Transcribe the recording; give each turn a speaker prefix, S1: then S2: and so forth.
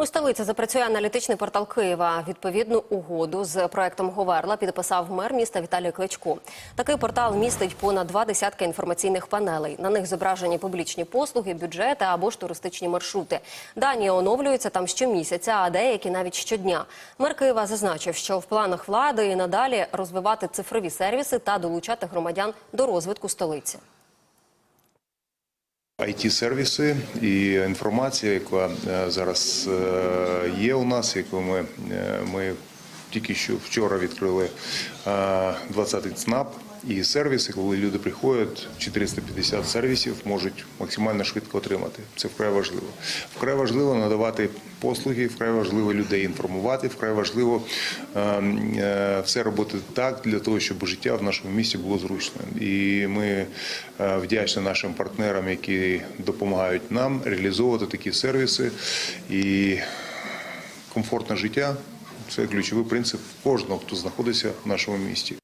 S1: У столиці запрацює аналітичний портал Києва. Відповідну угоду з проектом Говерла підписав мер міста Віталій Кличко. Такий портал містить понад два десятки інформаційних панелей. На них зображені публічні послуги, бюджети або ж туристичні маршрути. Дані оновлюються там щомісяця, а деякі навіть щодня. Мер Києва зазначив, що в планах влади і надалі розвивати цифрові сервіси та долучати громадян до розвитку столиці.
S2: It сервіси і інформація, яка е, зараз е, є у нас, яку ми, е, ми тільки що вчора відкрили 20-й ЦНАП. І сервіси, коли люди приходять, 450 сервісів можуть максимально швидко отримати. Це вкрай важливо. Вкрай важливо надавати послуги, вкрай важливо людей інформувати, вкрай важливо е, е, все робити так для того, щоб життя в нашому місті було зручним. І ми е, вдячні нашим партнерам, які допомагають нам реалізовувати такі сервіси і комфортне життя. Це ключовий принцип кожного, хто знаходиться в нашому місті.